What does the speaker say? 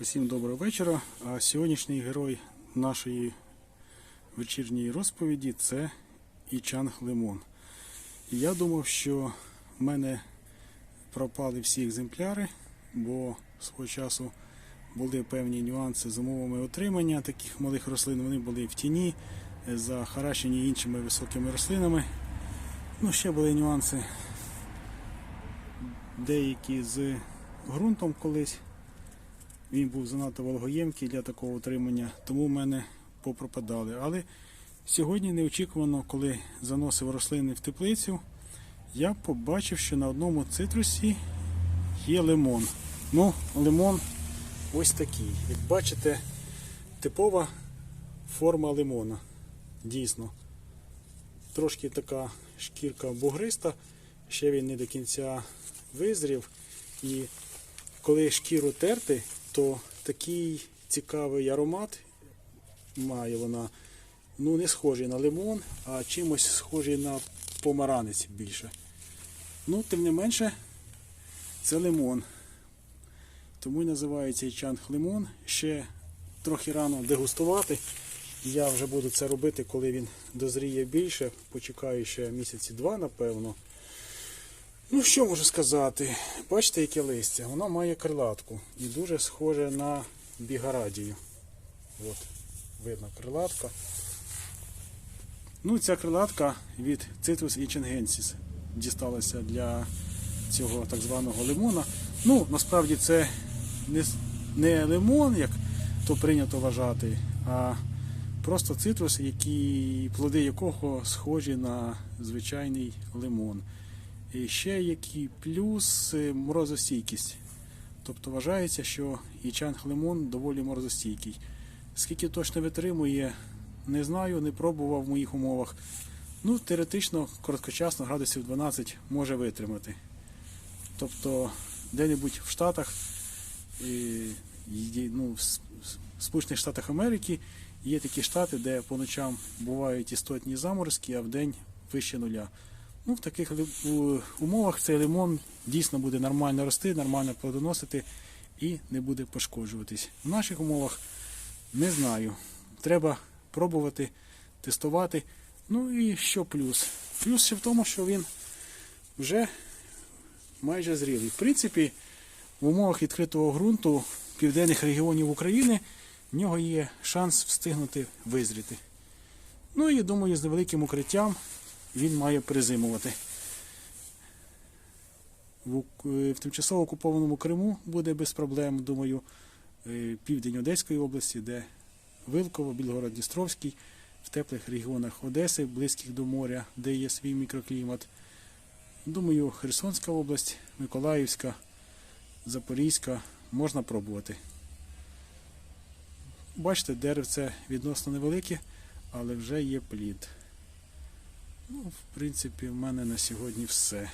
Усім доброго вечора. А сьогоднішній герой нашої вечірньої розповіді це Ічанг Лимон. Я думав, що в мене пропали всі екземпляри, бо свого часу були певні нюанси з умовами отримання таких малих рослин. Вони були в тіні, е, захаращені іншими високими рослинами. Ну, ще були нюанси деякі з ґрунтом колись. Він був занадто вологоємкий для такого утримання, тому в мене попропадали. Але сьогодні неочікувано, коли заносив рослини в теплицю, я побачив, що на одному цитрусі є лимон. Ну, лимон ось такий. Як бачите, типова форма лимона. Дійсно. Трошки така шкірка бугриста, ще він не до кінця визрів. І коли шкіру терти, то такий цікавий аромат має вона. Ну, не схожий на лимон, а чимось схожий на помаранець більше. Ну, тим не менше, це лимон. Тому і називається Ічанг лимон. Ще трохи рано дегустувати. Я вже буду це робити, коли він дозріє більше. Почекаю ще місяці два, напевно. Ну, що можу сказати? Бачите, яке листя? Воно має крилатку і дуже схоже на бігарадію. От, видно крилатка. Ну, ця крилатка від Citrus іченгенсіс дісталася для цього так званого лимона. Ну, насправді це не, не лимон, як то прийнято вважати, а просто цитрус, які, плоди якого схожі на звичайний лимон. І ще який плюс морозостійкість. Тобто вважається, що ічанг лимон доволі морозостійкий. Скільки точно витримує, не знаю, не пробував в моїх умовах. Ну, теоретично, короткочасно, градусів 12 може витримати. Тобто, де-небудь в Штатах, ну, в Сполучених Штатах Америки є такі штати, де по ночам бувають істотні заморозки, а в день вище нуля. Ну, в таких умовах цей лимон дійсно буде нормально рости, нормально плодоносити і не буде пошкоджуватись. В наших умовах не знаю. Треба пробувати, тестувати. Ну і що плюс? Плюс ще в тому, що він вже майже зрілий. В принципі, в умовах відкритого ґрунту південних регіонів України в нього є шанс встигнути визріти. Ну і думаю, з невеликим укриттям він має призимувати. В, е, в тимчасово окупованому Криму буде без проблем, думаю, е, південь Одеської області, де Вилково, Білгород-Дністровський, в теплих регіонах Одеси, близьких до моря, де є свій мікроклімат. Думаю, Херсонська область, Миколаївська, Запорізька можна пробувати. Бачите, деревце відносно невелике, але вже є плід. Ну, в принципі, в мене на сьогодні все.